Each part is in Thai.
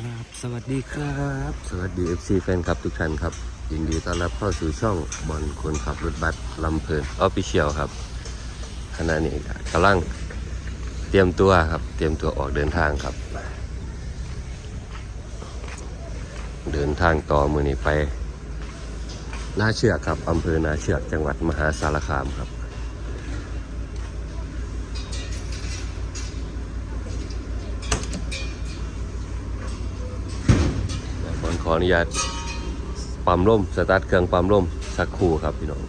ครับ สวัสดีครับ สวัสดี FC แฟนคลับทุกท่านครับ ยินดีต้อนรับเข้าสู่ช่องบอลคนขับรถบัสลำเพลินออฟฟิเชียลครับขณะนี้กำลังเตรียมตัวครับ เตรียมตัวออกเดินทางครับ เดินทางต่อมือนี้ไปนาเชือกครับอำเภอนาเชือกจังหวัดมหาสารคามครับ อลขออนุญาตปั๊มลมสตาร์ทเครื่องปั๊มลมสักครู่ครับพี่น้อง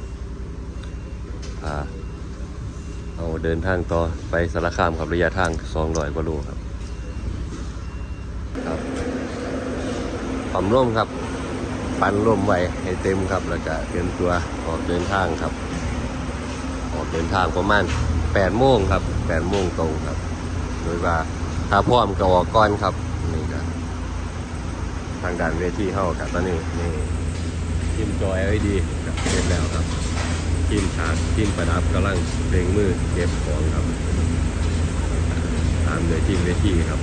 พาเอาเดินทางต่อไปสารคามครับระยะทาง 200กว่าโลครับครับปั๊มลมครับ ปั่นลมไว้ให้เต็มครับแล้วก็เตรียมตัวออกเดินทางครับ ออกเดินทางประมาณ8โมงครับ8โมงตรงครับ โดยว่าถ้าพร้อมก็ออกก่อนครับนี่ครับ ทางด้านเวทีเข้ากับตอนนี้นี่ทีมจอ LED กับเสร็จแล้วครับทีมฉากทีมประดับกำลังเร่งมือเก็บของครับ ตามเลยทีมเวทีครับ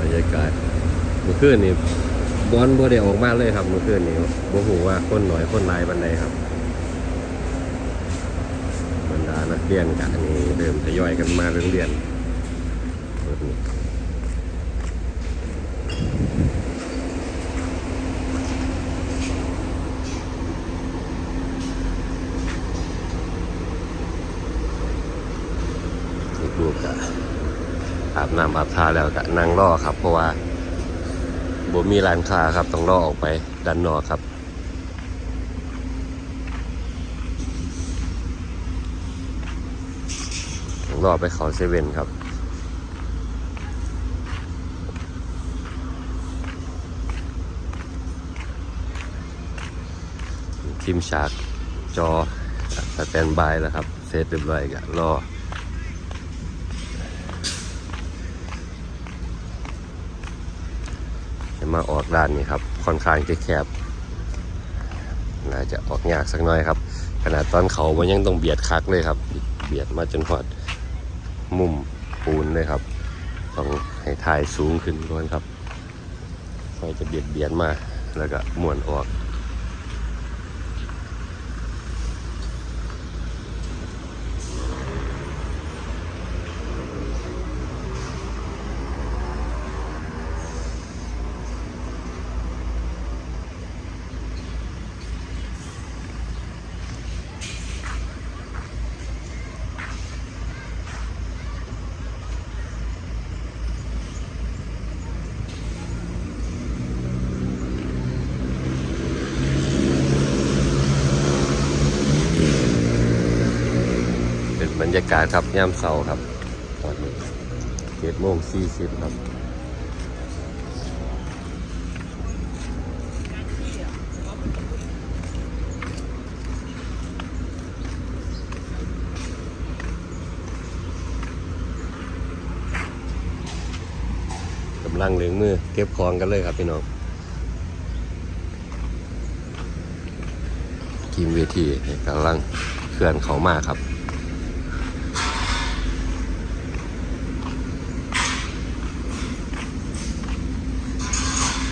บรรยากาศเมื่อคืนนี่บอลบ่ได้ออกมาเลยครับเมื่อคืนนี้บ่ฮู้ว่าคนหน่อยคนลายบันไดครับ รรดานักเรียนกันนี่เริ่มทยอยกันมาเรื่องเรียนลูกก็อาบน้ำอาบท่าแล้วก็นั่งรอครับ เพราะว่าบ่มีร้านค้าครับต้องรอออกไปด้านนอกครับ รอไปเขาเซเว่นครับ ทีมฉากจอสแตนบายแล้วครับเซตเรียบร้อยกันรอจะมาออกด้านนี้ครับ ค่อนข้างจะแคบ น่าจะออกยากสักหน่อยครับ ขนาดตอนเขามันยังต้องเบียดคักเลยครับ เบียดมาจนหอด มุมปูนเลยครับ ต้องให้ถ่ายสูงขึ้นก่อนครับค่อยจะเบียดเบียนมาแล้วก็ม้วนออก รรยากาศครับย่ามเสาร์ครับ ตอนนี้เจ็ดโมงสี่สิบครับกำลังเลี้ยงมือเก็บของกันเลยครับพี่น้องทีมเวทีกำลังเคลื่อนเขามาครับ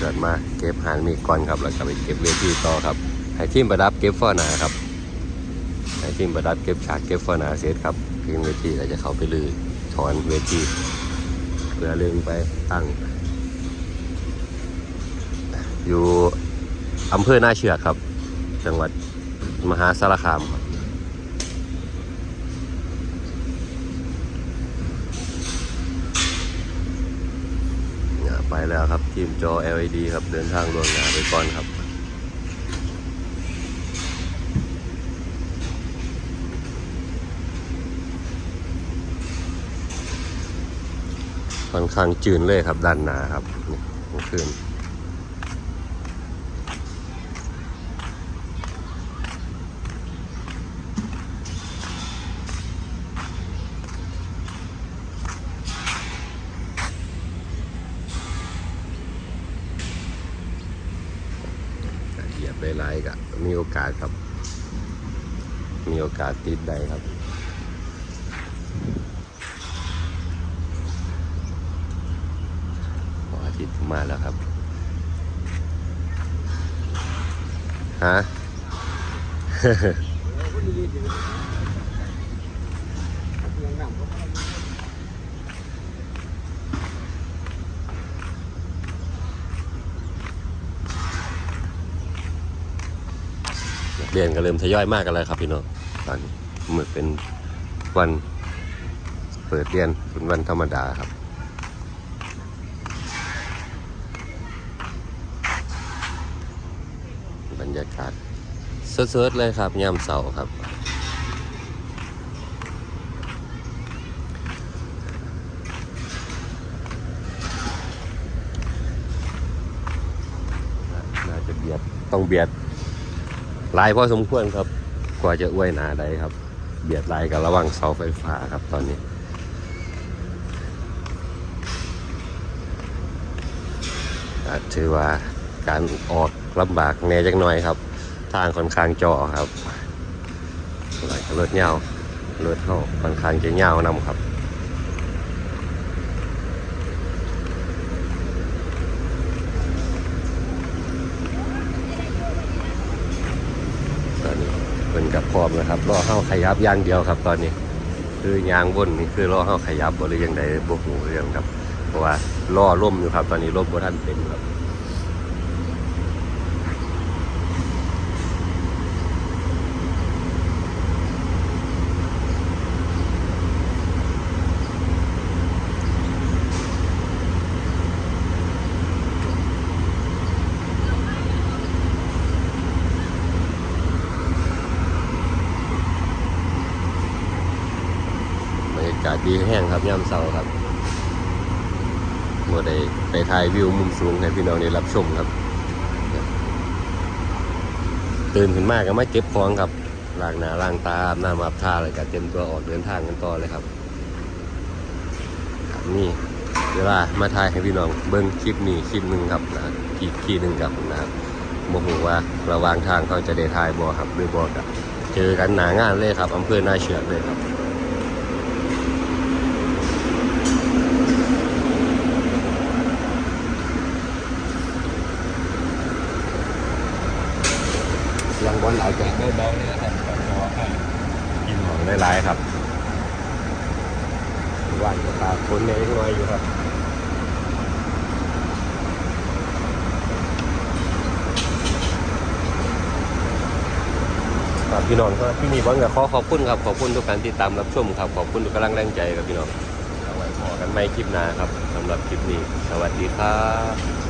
กิดมาเก็บหางมีก่อนครับแล้วก็ไปเก็บเวทีต่อครับให้ทีมประดับเก็บฟ้อหนาครับให้ทีมประดับเก็บฉากเก็บฟ้อหนาเสร็จครับทีมเวทีเราจะเข้าไปลือถอนเวทีเพื่อเลึงไปตั้ง อยู่อำเภอหน้าเชือกครับ จังหวัดมหาสารคามครับเนี่ย ไปแล้วครับทีมจอ LED ครับเดินทางล่วงหน้าไปก่อนครับค่อนข้างจืนเลยครับด้านหน้าครับนี่เมื่อคืน เหยียบหลายๆก็มีโอกาสครับ มีโอกาสติดได้ครับอาทิตย์มาแล้วครับฮะนั เรียนก็เริ่มทยอยมากกันแล้วครับพี่น้องตอนนี้เหมือนเป็นวันเปิดเรียนเป็นวันธรรมดาครับบรรยากาศเซิร์ชๆเลยครับยามเสาร์ครับ น่าจะเบียดต้องเบียด ลายพอสมควรครับ กว่าจะอวยหนาได้ครับ เบียดลายกับระวังเสาไฟฟ้าครับตอนนี้อาจถือว่าการออกลำบากแน่จักหน่อยครับ ทางค่อนข้างเจาะครับหลายรถเงารถเข้าค่อนข้างจะเงานำครับ ตอนนี้เป็น กับพร้อมนะครับรอเข้าขยับอย่างเดียวครับ ตอนนี้ คือยางบนนี่คือรอเข้าขยับบ่หรือยังใดบกหูเรื่องครับ เพราะว่าล่อล่มอยู่ครับ ตอนนี้ล่มบ่ท่านเป็นครับ บรรยากาศ ดีแห้งครับย่ำเสาครับโมได้ไปถ่ายวิวมุมสูงให้พี่น้องได้รับชมครับ ตื่นขึ้นมากก็ไม่เก็บของครับล้างหน้าล้างตาอาบน้ำอาบท่าอะไรก็เตรียมตัวออกเดินทางกันต่อเลยครับครับนี่เวลามาถ่ายให้พี่น้องเบิ้งคลิปนี้คลิปหนึ่งครับนะอีกคลิปหนึ่งครับนะครับโมโหว่าระหว่างทางเขาจะได้ถ่ายบอครับหรือบอกับเจอกันหนางานเลยครับอำเภอนาเชือกเลยครับ เสียง บอลเอาใจเบาๆเลยนะครับขอให้กินของหลายๆครับว่านตาคนเล็กน้อยอยู่ครับครับพี่น้องก็ที่นี่บอลก็ขอขอบคุณครับขอบคุณทุกการติดตามรับชมครับขอบคุณทุกกำลังแรงใจครับพี่น้องเอาไว้พอกันไม่คลิปหน้าครับสำหรับคลิปนี้ สวัสดีครับ